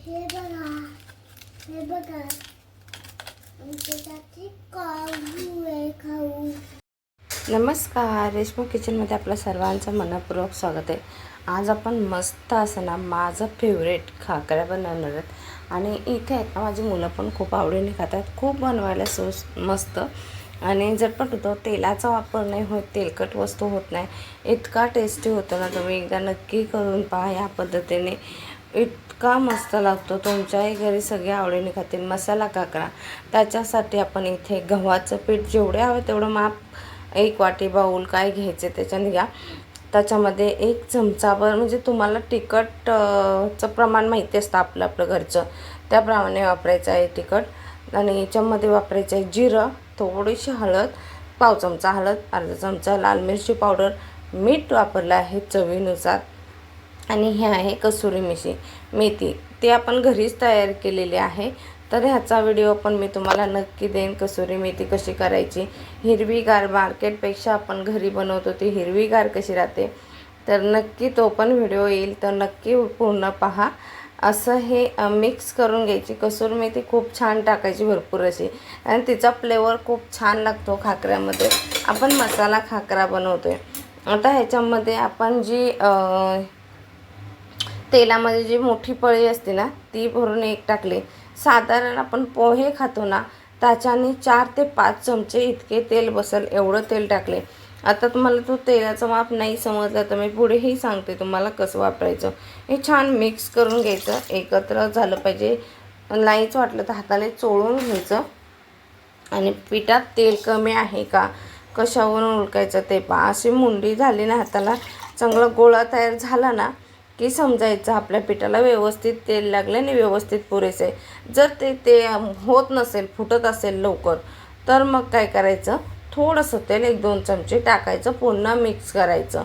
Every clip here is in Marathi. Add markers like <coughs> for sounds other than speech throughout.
हे बघा. हे बघा. आमच्यासाठी काजू आहे खाऊ. नमस्कार. रेशमा किचनमध्ये आपल्या सर्वांचं मनपूर्वक स्वागत आहे. आज आपण मस्त असं ना माझं फेवरेट खाकऱ्या बनवणार आहेत. आणि इथे आहेत ना माझी मुलं पण खूप आवडीने खातात. खूप बनवायला सो मस्त. आणि झटपट होतं. तेलाचा वापर नाही होत. तेलकट वस्तू होत नाही. इतका टेस्टी होतो ना तुम्ही. एकदा नक्की करून पहा या पद्धतीने. इतका मस्त लागतो. तुमच्याही घरी सगळे आवडीने खातील. मसाला काकरा. त्याच्यासाठी आपण इथे गव्हाचं पीठ जेवढे हवं तेवढं माप एक वाटी बाऊल काय घ्यायचे त्याच्याने घ्या. त्याच्यामध्ये एक चमचाभर म्हणजे तुम्हाला तिखटचं प्रमाण माहिती असतं आपलं आपलं घरचं. त्याप्रमाणे वापरायचं आहे तिखट. आणि याच्यामध्ये वापरायचं आहे जिरं थोडीशी हळद पाव चमचा हळद अर्धा चमचा लाल मिरची पावडर. मीठ वापरलं आहे चवीनुसार. आणि हे आहे कसुरी मेथी मेथी. ते आपण घरीच तयार केलेली आहे. तर ह्याचा व्हिडिओ पण मी तुम्हाला नक्की देईन कसुरी मेथी कशी करायची. हिरवीगार मार्केटपेक्षा आपण घरी बनवतो ती हिरवीगार कशी राहते. तर नक्की तो पण व्हिडिओ येईल तर नक्की पूर्ण पहा. असं हे मिक्स करून घ्यायची. कसुरी मेथी खूप छान टाकायची भरपूर अशी. आणि तिचा फ्लेवर खूप छान लागतो खाकऱ्यामध्ये. आपण मसाला खाकरा बनवतोय. आता ह्याच्यामध्ये आपण जी तेलामध्ये जी मोठी पळी असते ना ती भरून एक टाकले. साधारण आपण पोहे खातो ना त्याच्याने चार ते पाच चमचे इतके तेल बसेल एवढं तेल टाकले. आता तुम्हाला तो तेलाचा माप नाही समजला तर मी पुढेही सांगते तुम्हाला कसं वापरायचं. हे छान मिक्स करून घ्यायचं एकत्र झालं पाहिजे. नाहीच वाटलं तर हाताने चोळून घ्यायचं. आणि पिठात तेल कमी आहे का कशावरून उलकायचं ते पहा. अशी मुंडी झाली ना हाताला चांगला गोळा तयार झाला ना की समजायचं. आपल्या पिठाला व्यवस्थित तेल लागलं आणि व्यवस्थित पुरेसे. जर ते ते होत नसेल फुटत असेल लवकर तर मग काय करायचं? थोडंसं तेल एक दोन चमचे टाकायचं पुन्हा मिक्स करायचं.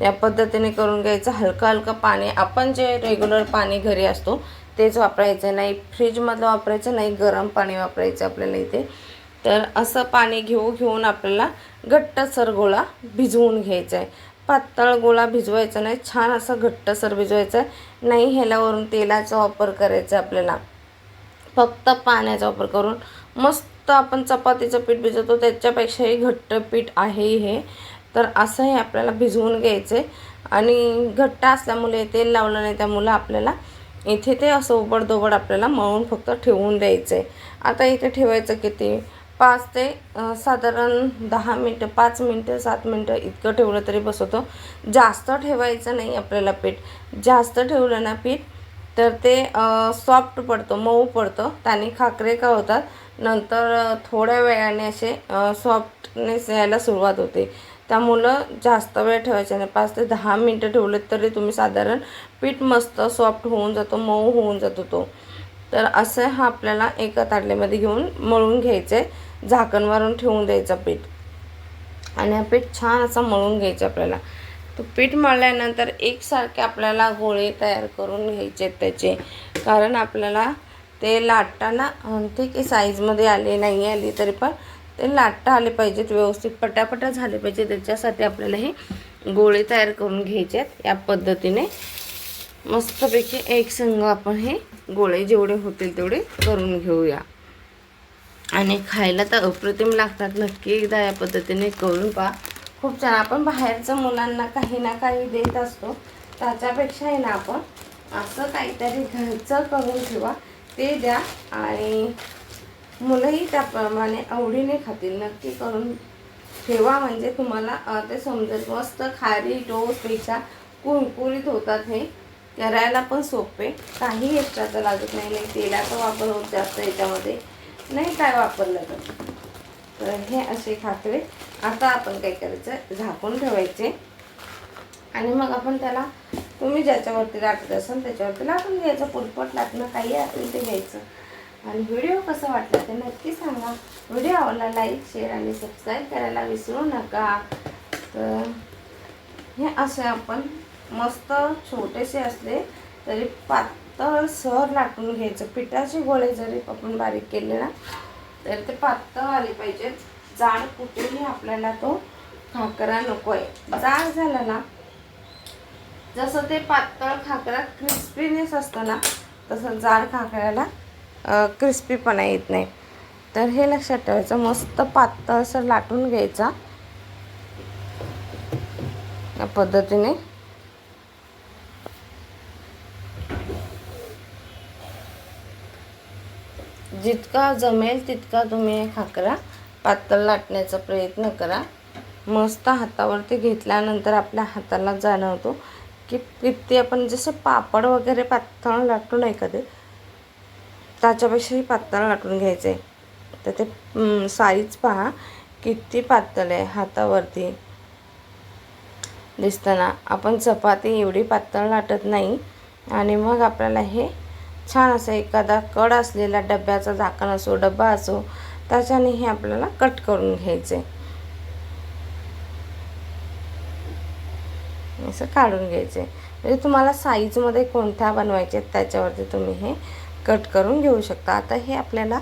या पद्धतीने करून घ्यायचं. हलकं हलकं पाणी आपण जे रेग्युलर पाणी घरी असतो तेच वापरायचं नाही. फ्रीजमधलं वापरायचं नाही गरम पाणी वापरायचं आपल्याला इथे. तर असं पाणी घेऊ घेऊन आपल्याला घट्टसर गोळा भिजवून घ्यायचा आहे. पातळ गोळा भिजवायचा नाही छान असं घट्टसर भिजवायचा आहे. नाही ह्यालावरून तेलाचा वापर करायचा आपल्याला. फक्त पाण्याचा वापर करून. मस्त आपण चपातीचं पीठ भिजवतो त्याच्यापेक्षाही घट्ट पीठ आहे हे. तर असं हे आपल्याला भिजवून घ्यायचं आहे आणि घट्ट असल्यामुळे तेल लावलं नाही त्यामुळं आपल्याला इथे ते असं उबडदोबड आपल्याला मळून फक्त ठेवून द्यायचं आहे आता इथे ठेवायचं किती? पाच ते साधारण दहा मिनटं पाच मिनटं सात मिनटं इतकं ठेवलं तरी बसवतो. जास्त ठेवायचं नाही आपल्याला पीठ. जास्त ठेवलं ना पीठ तर ते सॉफ्ट पडतं मऊ पडतं. त्याने खाकरे का होतात? नंतर थोड्या वेळाने असे सॉफ्टनेस यायला सुरुवात होते. त्यामुळं जास्त वेळ ठेवायचे नाही. पाच ते दहा मिनटं ठेवलं तरी तुम्ही साधारण पीठ मस्त सॉफ्ट होऊन जातो मऊ होऊन जातो तो. तर असं हा आपल्याला एका ताटलीमध्ये घेऊन मळून घ्यायचं. आहे झाकण मारून ठेवून द्यायचं पीठ. आणि हा पीठ छान असं मळून घ्यायचं आपल्याला. तो पीठ मळल्यानंतर एकसारखे आपल्याला गोळे तयार करून घ्यायचे आहेत त्याचे. कारण आपल्याला ते लाटताना ठीक आहे साईजमध्ये आले नाही आली तरी पण ते लाटता आले पाहिजेत व्यवस्थित पटापटा झाले पाहिजे त्याच्यासाठी आपल्याला हे गोळे तयार करून घ्यायचे आहेत या पद्धतीने. मस्तपैकी एक संघ आपण हे गोळे जेवढे होतील तेवढे करून घेऊया. आणि खायला तर अप्रतिम लागतात. नक्की एकदा या पद्धतीने करून पहा. खूप छान. आपण बाहेरचं मुलांना काही ना काही देत असतो. त्याच्यापेक्षा आहे ना आपण असं काहीतरी घरचं करून ठेवा. ते द्या आणि मुलंही त्याप्रमाणे आवडीने खातील. नक्की करून ठेवा. म्हणजे तुम्हाला ते समजेल मस्त खारी टोस्टपेक्षा कुरकुरीत होतात हे. करायला पण सोपे. काही एक्स्ट्राचं लागत नाही. नाही तेलाचा वापर होत जास्त याच्यामध्ये. नाही काय वापरलं तर. तर हे असे खाकरे आता आपण काय करायचं? झाकून ठेवायचे. आणि मग आपण त्याला तुम्ही ज्याच्यावरती लाटत असाल त्याच्यावरती लाटून घ्यायचं. पुलपट लाटणं काही असेल ते घ्यायचं. आणि व्हिडिओ कसा वाटला ते नक्की सांगा. व्हिडिओ आवडला लाईक शेअर आणि सबस्क्राईब करायला विसरू नका. तर हे असे आपण मस्त छोटेसे असले तरी पातळ सर लाटून घ्यायचं. पिठाचे गोळे जरी आपण बारीक केले ना तर ते पातळ आले पाहिजेत. जाड कुठेही आपल्याला तो खाकरा नको आहे जाड झाला ना जसं ते पातळ खाकरा क्रिस्पीनेस असतं ना तसं जाड खाकऱ्याला क्रिस्पीपणा येत नाही. तर हे लक्षात ठेवायचं मस्त पातळसर लाटून घ्यायचा. या पद्धतीने. जितका जमेल तितका तुम्ही खाकरा पातळ लाटण्याचा प्रयत्न करा. मस्त हातावरती घेतल्यानंतर आपल्या हाताला जाणवतो की किती आपण जसं पापड वगैरे पातळ लाटून नाही कधी त्याच्यापेक्षाही पातळ लाटून घ्यायचे तर ते साईज पहा. किती पातळ आहे हातावरती. दिसताना आपण चपाती एवढी पातळ लाटत नाही. आणि मग आपल्याला हे छान असं एखादा कड असलेला डब्याचा झाकण असो डब्बा असो त्याच्याने हे आपल्याला कट करून घ्यायचे. असं काढून घ्यायचे. म्हणजे तुम्हाला साईजमध्ये कोणत्या बनवायचे त्याच्यावरती तुम्ही हे कट करून घेऊ शकता. आता हे आपल्याला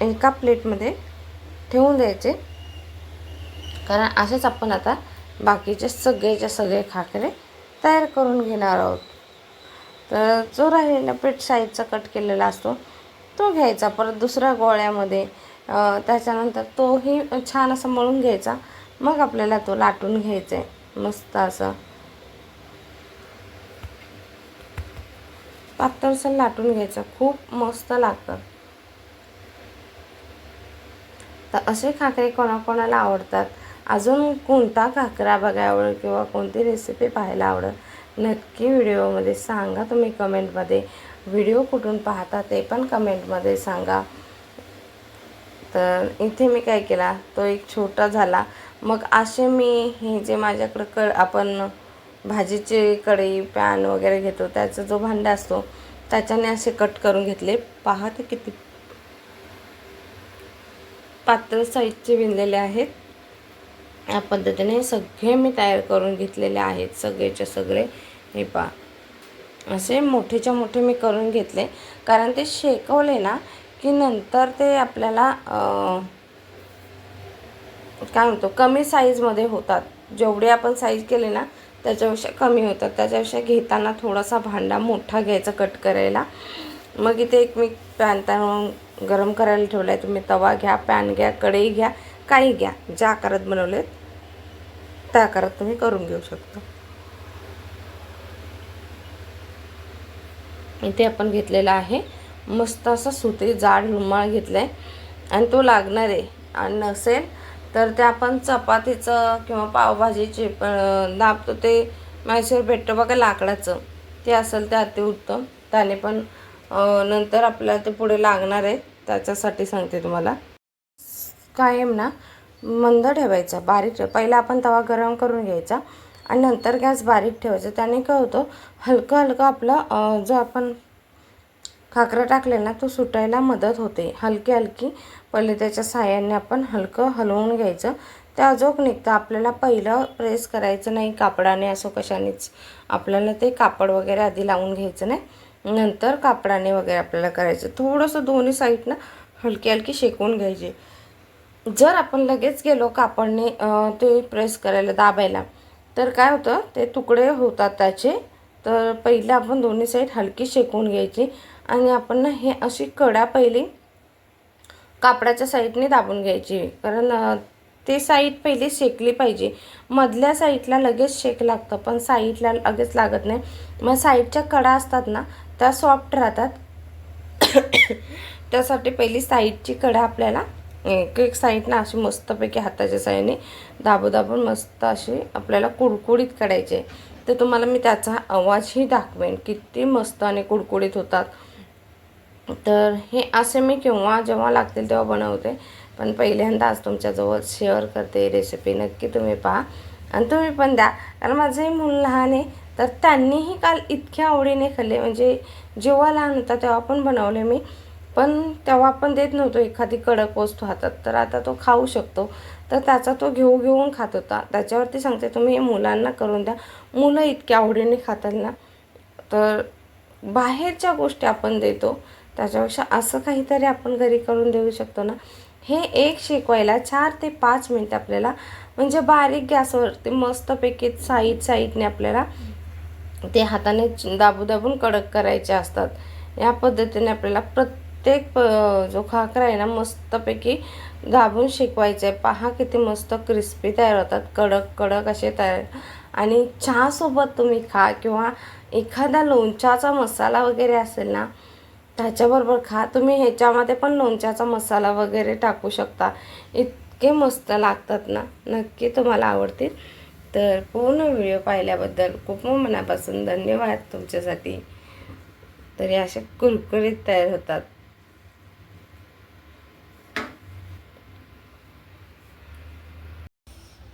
एका प्लेटमध्ये ठेवून द्यायचे. कारण असेच आपण आता बाकीचे सगळेच्या सगळे खाकरे तयार करून घेणार आहोत. तर जो राहिलेला पीठ साईजचा कट केलेला असतो तो घ्यायचा. परत दुसऱ्या गोळ्यामध्ये त्याच्यानंतर तोही छान असं मळून घ्यायचा. मग आपल्याला तो लाटून घ्यायचा आहे मस्त असं. पातळसर लाटून घ्यायचं. खूप मस्त लागतं. तर असे खाकरे कोणाकोणाला आवडतात? अजून कोणता खाकरा बघायला आवडेल किंवा कोणती रेसिपी पाहायला आवडेल? नक्की व्हिडिओमध्ये सांगा. तुम्ही कमेंटमध्ये व्हिडिओ कुठून पाहता ते पण कमेंटमध्ये सांगा. तर इथे मी काय केला तो एक छोटा झाला. मग असे मी हे जे माझ्याकडं क आपण भाजीचे कढई पॅन वगैरे घेतो त्याचा जो भांडा असतो त्याच्याने असे कट करून घेतले. पहा ते किती पातळ साईजचे विणलेले आहेत. या पद्धतीने सगळे मी तयार करून घेतलेले आहेत सगळेचे सगळे. हे पा असे मोठेच्या मोठे मी करून घेतले. कारण ते शेकवले ना की नंतर ते आपल्याला काय म्हणतो कमी साईजमध्ये होतात. जेवढे आपण साईज केले ना त्याच्यापेक्षा कमी होतात. त्याच्यापेक्षा घेताना थोडासा भांडा मोठा घ्यायचा कट करायला. मग इथे एक मी पॅन तळून गरम करायला ठेवला आहे तुम्ही तवा घ्या पॅन घ्या कढई घ्या काही घ्या. ज्या आकारात बनवलेत त्या आकारात तुम्ही करून घेऊ शकता. इथे आपण घेतलेला आहे. मस्त असा सुती जाड रुमाळ घेतला आहे आणि तो लागणार आहे. आणि नसेल तर ते आपण चपातीचं किंवा पावभाजीचे पण दाबतो ते मॅशर भेटतं बघा लाकडाचं. ते असेल ते अतिउत्तम. त्याने पण नंतर आपल्याला ते पुढे लागणार आहे. त्याच्यासाठी सांगते तुम्हाला. कायम ना मंद ठेवायचा. बारीक ठेव. पहिला आपण तवा गरम करून घ्यायचा. आणि नंतर गॅस बारीक ठेवायचा. त्याने काय होतं हलकं हलकं आपलं जो आपण खाकरा टाकलेला ना तो सुटायला मदत होते. हलकी हलकी पहिले त्याच्या साह्याने आपण हलकं हलवून घ्यायचं. त्या अजोक निघतं. आपल्याला पहिलं प्रेस करायचं नाही कापडाने असो कशानेच. आपल्याला ते कापड वगैरे आधी लावून घ्यायचं नाही. नंतर कापडाने वगैरे आपल्याला करायचं. थोडंसं दोन्ही साईडनं हलकी हलकी शेकून घ्यायची. जर आपण लगेच गेलो कापडने ते प्रेस करायला दाबायला तर काय होतं ते तुकडे होतात त्याचे. तर पहिलं आपण दोन्ही साईड हलकी शेकून घ्यायची आणि आपण ना हे अशी कडा पहिली कापडाच्या साईडने दाबून घ्यायची. कारण ते साईड पहिली शेकली पाहिजे. मधल्या साईडला लगेच शेक लागतं पण साईडला लगेच लागत नाही. मग साईडच्या कडा असतात ना त्या सॉफ्ट राहतात. <coughs> त्यासाठी पहिली साईडची कडा आपल्याला एक एक साईडनं अशी मस्तपैकी हाताच्या साईडने दाबू दाबून मस्त अशी आपल्याला कुडकुडीत काढायचे तर तुम्हाला मी त्याचा आवाजही दाखवेन. किती मस्त आणि कुडकुडीत होतात. तर हे असे मी केव्हा जेव्हा लागतील तेव्हा बनवते. पण पहिल्यांदा आज तुमच्याजवळ शेअर करते रेसिपी नक्की तुम्ही पहा. आणि तुम्ही पण द्या. कारण माझंही मूल लहान आहे. तर त्यांनीही काल इतक्या आवडीने खाल्ले. म्हणजे जेव्हा लहान होता तेव्हा पण बनवले मी. पण तेव्हा आपण देत नव्हतो एखादी कडक वस्तू हातात. तर आता तो खाऊ शकतो. तर त्याचा तो घेऊ घेऊन खात होता. त्याच्यावरती सांगते तुम्ही हे मुलांना करून द्या. मुलं इतक्या आवडीने खातात ना. तर बाहेरच्या गोष्टी आपण देतो. त्याच्यापेक्षा असं काहीतरी आपण घरी करून देऊ शकतो ना. हे एक शिकवायला चार ते पाच मिनिट आपल्याला म्हणजे बारीक गॅसवरती मस्तपैकी साईड साईडने आपल्याला ते हाताने दाबू दाबून कडक करायचे असतात. या पद्धतीने आपल्याला प्रत्येक प- जो खाकरा आहे ना मस्तपैकी घाबून शिकवायचं आहे पहा किती मस्त क्रिस्पी तयार होतात. कडक कडक असे तयार. आणि चहासोबत तुम्ही खा किंवा एखादा लोणच्याचा मसाला वगैरे असेल ना त्याच्याबरोबर खा. तुम्ही ह्याच्यामध्ये पण लोणच्याचा मसाला वगैरे टाकू शकता. इतके मस्त लागतात ना. नक्की तुम्हाला आवडतील. तर पूर्ण व्हिडिओ पाहिल्याबद्दल खूप मनापासून धन्यवाद तुमच्यासाठी. तर हे असे कुरकुरीत तयार होतात.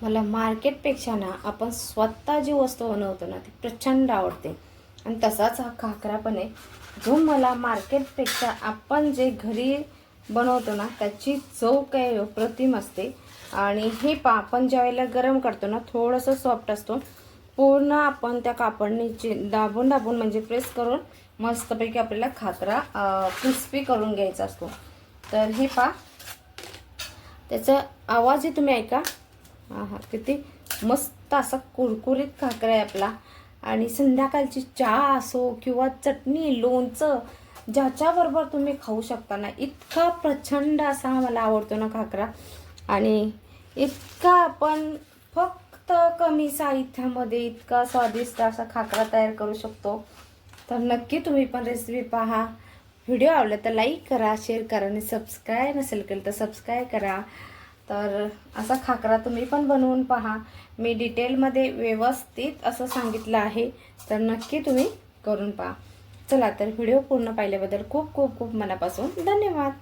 मला मार्केटपेक्षा ना आपण स्वतः जी वस्तू बनवतो ना ती प्रचंड आवडते. आणि तसाच हा खाकरा पण आहे. जो मला मार्केटपेक्षा आपण जे घरी बनवतो ना त्याची चव काय अप्रतिम असते. आणि हे पा आपण ज्या वेळेला गरम करतो ना थोडंसं सॉफ्ट असतो. पूर्ण आपण त्या कापडने दाबून दाबून म्हणजे प्रेस करून मस्तपैकी आपल्याला खाकरा क्रिस्पी करून घ्यायचा असतो. तर हे पा त्याचा आवाजही तुम्ही ऐका. हा हा किती मस्त असा कुरकुरीत खाकरा आहे आपला. आणि संध्याकाळची चहा असो किंवा चटणी लोणचं ज्याच्याबरोबर तुम्ही खाऊ शकता ना इतका प्रचंड असा मला आवडतो ना खाकरा आणि इतका आपण फक्त कमी साहित्यामध्ये इतका स्वादिष्ट असा खाकरा तयार करू शकतो. तर नक्की तुम्ही पण रेसिपी पहा. व्हिडिओ आवडला तर लाईक करा शेअर करा आणि सबस्क्राईब नसेल केलं तर सबस्क्राईब करा. तर असा खाकरा तुम्ही पण बनवून पहा. मी डिटेलमध्ये व्यवस्थित असं सांगितलं आहे. तर नक्की तुम्ही करून पहा. चला तर व्हिडिओ पूर्ण पाहिल्याबद्दल खूप खूप खूप मनापासून धन्यवाद.